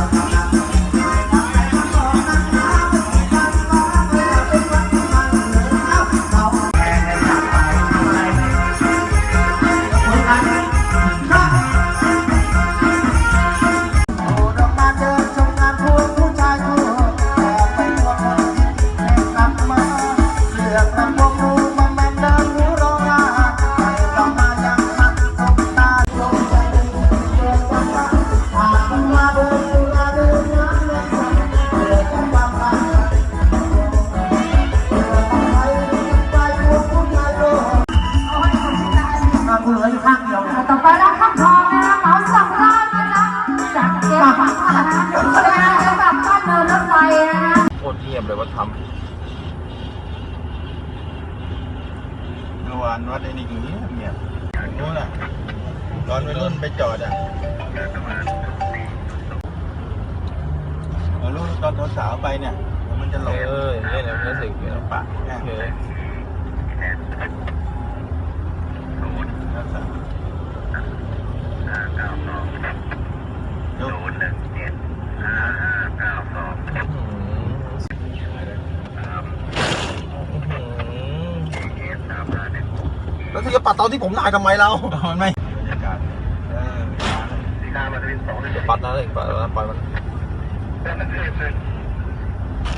ต่อ ตรเงียบเลยว่าทเมื่อวานวัดไอ้นี่เงียบเงียบนู้นอะตอนวัยรุ่นไปจอดอะเรารู้ตอนสาวๆไปเนี่ยเดี๋ยวมันจะหลำงเอออย่างเงี้ยเนี่ยรู้สึกเนี่ยปะโอเค รักษาดู แล้วที่จะปัดตอนที่ผมถ่ายทำไมเรามันไม่บรรยากาศเออจะปัดนะเลยปัดนะปล่อยมัน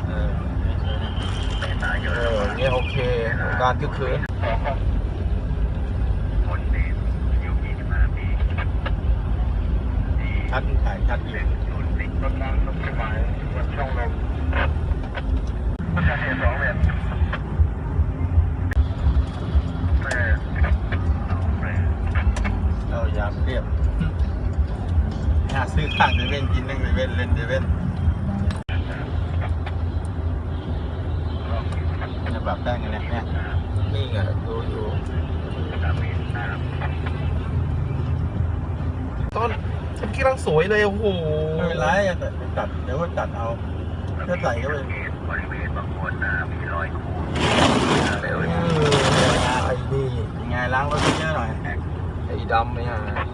เออเอออย่างเงี้ยโอเค การคึกคืนชัดถ่ายชัดอยู่เรายามเรียบหาซื้อข้างเซเว่นกินนั่งเซเว่นเล่นเซเว่นจะแบบแป้งกันเนี่ยเนี่ย นี่ไงดูอยู่ ต้นฉันกำลังสวยเลย โอ้โหไม่เป็นไรตัดเดี๋ยวก็ตัดเอาถ้าใส่ก็ไปเออไอ้นี่ยังไงล้างรถเยอะหน่อยไอ้ดำเ đông nha